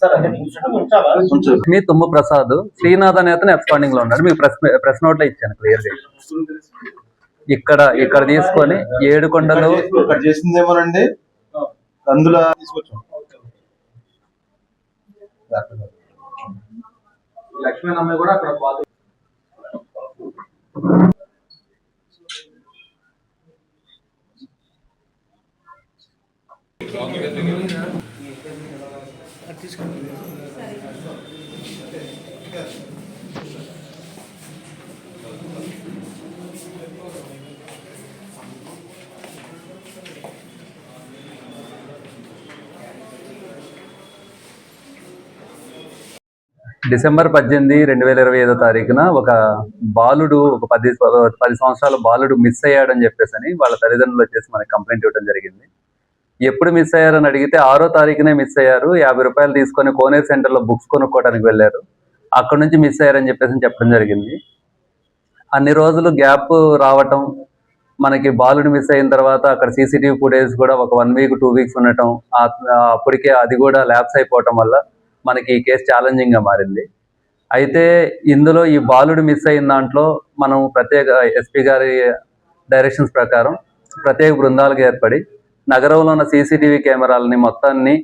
Sir అంటే మీకు చుట్టూ ఉంచాలా మీ తుమ్ము ప్రసాద్ శ్రీనాథ్ అనే అతను ఎక్స్పాండింగ్లో ఉన్నాడు. మీకు ప్రెస్ ప్రెస్ నోట్లో ఇచ్చాను క్లియర్గా ఇక్కడ ఇక్కడ తీసుకొని ఏడు కొండలు ఇక్కడ చేసిందేమోనండి. అందులో తీసుకొచ్చాం. లక్ష్మీ అమ్మాయి కూడా అక్కడ డిసెంబర్ పద్దెనిమిది రెండు వేల ఇరవై ఐదో తారీఖున ఒక బాలుడు ఒక పది పది సంవత్సరాల బాలుడు మిస్ అయ్యాడని చెప్పేసి అని వాళ్ళ తల్లిదండ్రులు వచ్చేసి మనకి కంప్లైంట్ ఇవ్వడం జరిగింది. ఎప్పుడు మిస్ అయ్యారని అడిగితే ఆరో తారీఖునే మిస్ అయ్యారు. యాభై రూపాయలు తీసుకొని కోనేరు సెంటర్లో బుక్స్ కొనుక్కోవడానికి వెళ్ళారు. అక్కడ నుంచి మిస్ అయ్యారని చెప్పేసి చెప్పడం జరిగింది. అన్ని రోజులు గ్యాప్ రావటం మనకి బాలుడు మిస్ అయిన తర్వాత అక్కడ సీసీటీవీ ఫుటేజ్ కూడా ఒక వన్ వీక్ టూ వీక్స్ ఉండటం అప్పటికే అది కూడా ల్యాప్స్ అయిపోవటం వల్ల మనకి ఈ కేసు ఛాలెంజింగ్గా మారింది. అయితే ఇందులో ఈ బాలుడు మిస్ అయిన దాంట్లో మనం ప్రత్యేక ఎస్పీ గారి డైరెక్షన్స్ ప్రకారం ప్రత్యేక బృందాలుగా ఏర్పడి నగరంలో ఉన్న సీసీటీవీ కెమెరాలని మొత్తాన్ని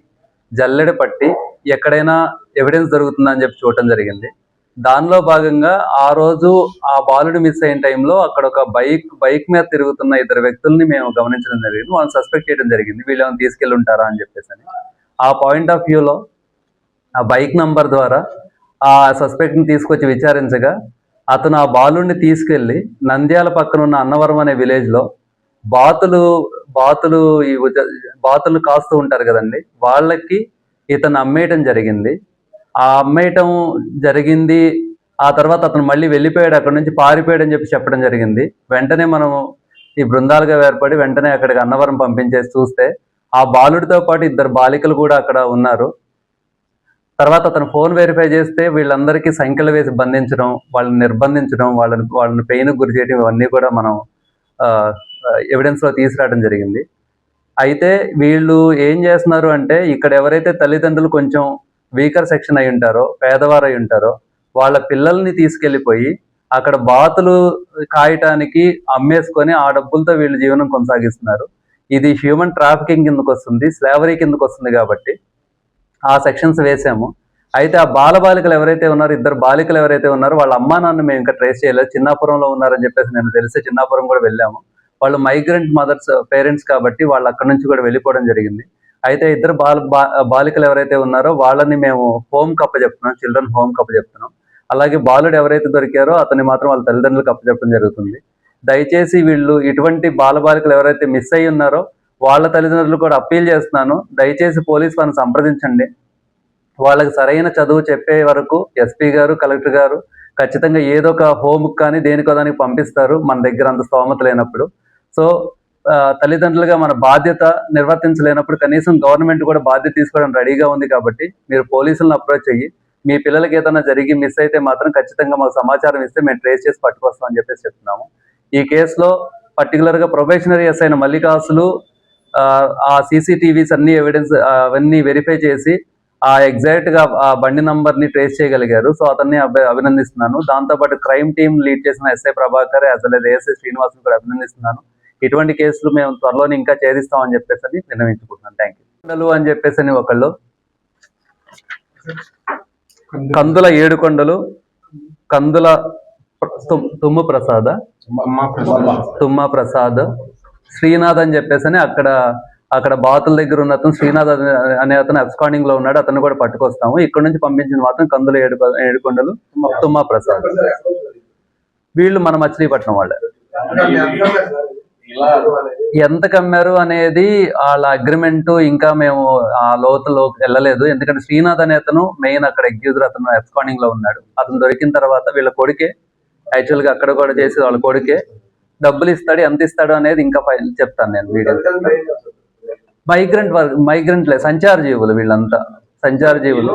జల్లెడ పట్టి ఎక్కడైనా ఎవిడెన్స్ దొరుకుతుందని చెప్పి చూడటం జరిగింది. దానిలో భాగంగా ఆ రోజు ఆ బాలుడు మిస్ అయిన టైంలో అక్కడ ఒక బైక్ బైక్ మీద తిరుగుతున్న ఇద్దరు వ్యక్తుల్ని మేము గమనించడం జరిగింది. వాళ్ళని సస్పెక్ట్ చేయడం జరిగింది. వీళ్ళు ఏమైనా తీసుకెళ్ళి ఉంటారా అని చెప్పేసి అని. ఆ పాయింట్ ఆఫ్ వ్యూలో ఆ బైక్ నంబర్ ద్వారా ఆ సస్పెక్ట్ని తీసుకొచ్చి విచారించగా అతను ఆ బాలుడిని తీసుకెళ్ళి నంద్యాల పక్కన ఉన్న అన్నవరం అనే విలేజ్లో బాతులు బాతులు ఈ బాతులు కాస్తూ ఉంటారు కదండి. వాళ్ళకి ఇతను అమ్మేయటం జరిగింది. ఆ అమ్మేయటం జరిగింది. ఆ తర్వాత అతను మళ్ళీ వెళ్ళిపోయాడు అక్కడ నుంచి పారిపోయాడు అని చెప్పి చెప్పడం జరిగింది. వెంటనే మనం ఈ బృందాలుగా ఏర్పడి వెంటనే అక్కడికి అన్నవరం పంపించేసి చూస్తే ఆ బాలుడితో పాటు ఇద్దరు బాలికలు కూడా అక్కడ ఉన్నారు. తర్వాత అతను ఫోన్ వెరిఫై చేస్తే వీళ్ళందరికీ సంఖ్యలు వేసి బంధించడం వాళ్ళని నిర్బంధించడం వాళ్ళని వాళ్ళని పెయిన్ గురి చేయడం ఇవన్నీ కూడా మనం ఎవిడెన్స్లో తీసుకురావడం జరిగింది. అయితే వీళ్ళు ఏం చేస్తున్నారు అంటే ఇక్కడ ఎవరైతే తల్లిదండ్రులు కొంచెం వీకర్ సెక్షన్ అయి ఉంటారో పేదవారు అయి ఉంటారో వాళ్ళ పిల్లల్ని తీసుకెళ్ళిపోయి అక్కడ బాతులు కాయటానికి అమ్మేసుకొని ఆ డబ్బులతో వీళ్ళు జీవనం కొనసాగిస్తున్నారు. ఇది హ్యూమన్ ట్రాఫికింగ్ కిందకు వస్తుంది స్లావరీ కిందకు వస్తుంది కాబట్టి ఆ సెక్షన్స్ వేసాము. అయితే ఆ బాలబాలికలు ఎవరైతే ఉన్నారో ఇద్దరు బాలికలు ఎవరైతే ఉన్నారో వాళ్ళ అమ్మా నాన్న మేము ఇంకా ట్రేస్ చేయలేదు. చిన్నాపురంలో ఉన్నారని చెప్పేసి నేను తెలిసి చిన్నాపురం కూడా వెళ్ళాము. వాళ్ళు మైగ్రెంట్ మదర్స్ పేరెంట్స్ కాబట్టి వాళ్ళు అక్కడ నుంచి కూడా వెళ్ళిపోవడం జరిగింది. అయితే ఇద్దరు బాల బాలికలు ఎవరైతే ఉన్నారో వాళ్ళని మేము హోమ్ కప్ప చెప్తున్నాం చిల్డ్రన్ హోమ్ కప్ప చెప్తున్నాం. అలాగే బాలుడు ఎవరైతే దొరికారో అతన్ని మాత్రం వాళ్ళ తల్లిదండ్రులకు అప్పచెప్పడం జరుగుతుంది. దయచేసి వీళ్ళు ఇటువంటి బాలబాలికలు ఎవరైతే మిస్ అయ్యి ఉన్నారో వాళ్ళ తల్లిదండ్రులు కూడా అప్పీల్ చేస్తున్నాను. దయచేసి పోలీస్ వాళ్ళని సంప్రదించండి. వాళ్ళకి సరైన చదువు చెప్పే వరకు ఎస్పీ గారు కలెక్టర్ గారు ఖచ్చితంగా ఏదో ఒక హోమ్ కానీ దేనికో దానికి పంపిస్తారు. మన దగ్గర అంత స్తోమత లేనప్పుడు. సో తల్లిదండ్రులుగా మన బాధ్యత నిర్వర్తించలేనప్పుడు కనీసం గవర్నమెంట్ కూడా బాధ్యత తీసుకోవడం రెడీగా ఉంది కాబట్టి మీరు పోలీసులను అప్రోచ్ అయ్యి మీ పిల్లలకి ఏదైనా జరిగి మిస్ అయితే మాత్రం ఖచ్చితంగా మాకు సమాచారం ఇస్తే మేము ట్రేస్ చేసి పట్టుకొస్తాం అని చెప్పేసి చెప్తున్నాము. ఈ కేసులో పర్టికులర్గా ప్రొబేషనరీ ఎస్ అయిన మల్లికాసులు ఆ, సీసీటీవీస్ అన్ని ఎవిడెన్స్ అవన్నీ వెరిఫై చేసి ఆ ఎగ్జాక్ట్గా ఆ బండి నంబర్ని ట్రేస్ చేయగలిగారు. సో అతన్ని అభి- అభినందిస్తున్నాను. దాంతో పాటు క్రైమ్ టీమ్ లీడ్ చేసిన SI Prabhakar as well ASI Srinivas కూడా అభినందిస్తున్నాను. ఇటువంటి కేసులు మేము త్వరలోనే ఇంకా ఛేదిస్తామని చెప్పేసి అని విన్నవించుకుంటున్నాను థ్యాంక్ యూ అని చెప్పేసి అని ఒకళ్ళు. కందుల ఏడు కొండలు కందుల తుమ్ము ప్రసాద తుమ్మ ప్రసాద్ శ్రీనాథ్ అని చెప్పేసి అని అక్కడ అక్కడ బాతుల దగ్గర ఉన్న అతను శ్రీనాథ్ అనే- అనే అతను అబ్స్కాండింగ్లో ఉన్నాడు అతను కూడా పట్టుకొస్తాము. ఇక్కడ నుంచి పంపించిన మాత్రం కందుల ఏడు ఏడుకొండలు తుమ్మ ప్రసాద్. వీళ్ళు మన మచిలీపట్నం వాళ్ళే. ఎంత కమ్మారు అనేది వాళ్ళ అగ్రిమెంట్ ఇంకా మేము ఆ లోతులో వెళ్ళలేదు. ఎందుకంటే శ్రీనాథ్ అనే అతను మెయిన్ అక్కడ ఎగ్యూజర్ అతను ఎబ్స్కాండింగ్లో ఉన్నాడు. అతను దొరికిన తర్వాత వీళ్ళ కొడుకే యాక్చువల్గా అక్కడ కూడా చేసి వాళ్ళ కొడుకే. డబ్బులు ఇస్తాడు ఎంత ఇస్తాడు అనేది ఇంకా ఫైల్ చెప్తాను నేను వీడియో. మైగ్రెంట్ వర్క్ మైగ్రెంట్లే సంచార జీవులు వీళ్ళంతా. సంచార జీవులు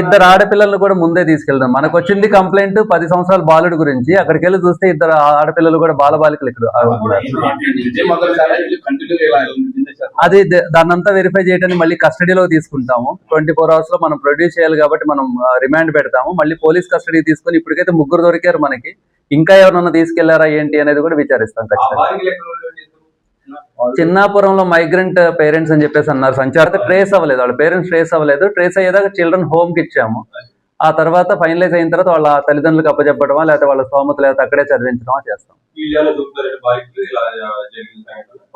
ఇద్దరు ఆడపిల్లలు కూడా ముందే తీసుకెళ్తాం మనకు వచ్చింది కంప్లైంట్ పది సంవత్సరాల బాలుడి గురించి. అక్కడికి వెళ్ళి చూస్తే ఇద్దరు ఆడపిల్లలు కూడా బాలబాలికలు ఇక్కడ ఇలా ఉంది సార్? అది దాన్నంతా వెరిఫై చేయడానికి మళ్ళీ కస్టడీలో తీసుకుంటాము. ట్వంటీ ఫోర్ అవర్స్లో మనం ప్రొడ్యూస్ చేయాలి కాబట్టి మనం రిమాండ్ పెడతాము. మళ్ళీ పోలీస్ కస్టడీ తీసుకొని ఇప్పటికైతే ముగ్గురు దొరికారు మనకి. ఇంకా ఎవరన్నా తీసుకెళ్ళారా ఏంటి అనేది కూడా విచారిస్తాం ఖచ్చితంగా? చిన్నాపురంలో మైగ్రెంట్ పేరెంట్స్ అని చెప్పేసి అన్నారు సంచార ట్రేస్ అవ్వలేదు. వాళ్ళ పేరెంట్స్ ట్రేస్ అవ్వలేదు. ట్రేస్ అయ్యేదాకా చిల్డ్రన్ హోమ్కి ఇచ్చాము. ఆ తర్వాత ఫైనలైజ్ అయిన తర్వాత వాళ్ళ తల్లిదండ్రులకు అప్పచెప్పడమా లేకపోతే వాళ్ళ స్తోమత లేకపోతే అక్కడే చదివించడమా చేస్తాం.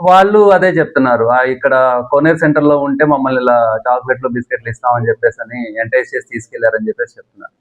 వాళ్ళు అదే చెప్తున్నారు. ఇక్కడ కోనేర్ సెంటర్లో ఉంటే మమ్మల్ని ఇలా చాక్లెట్లు బిస్కెట్లు ఇస్తామని చెప్పేసి అని ఎంటైజ్ చేసి తీసుకెళ్ళారని చెప్పేసి చెప్తున్నారు.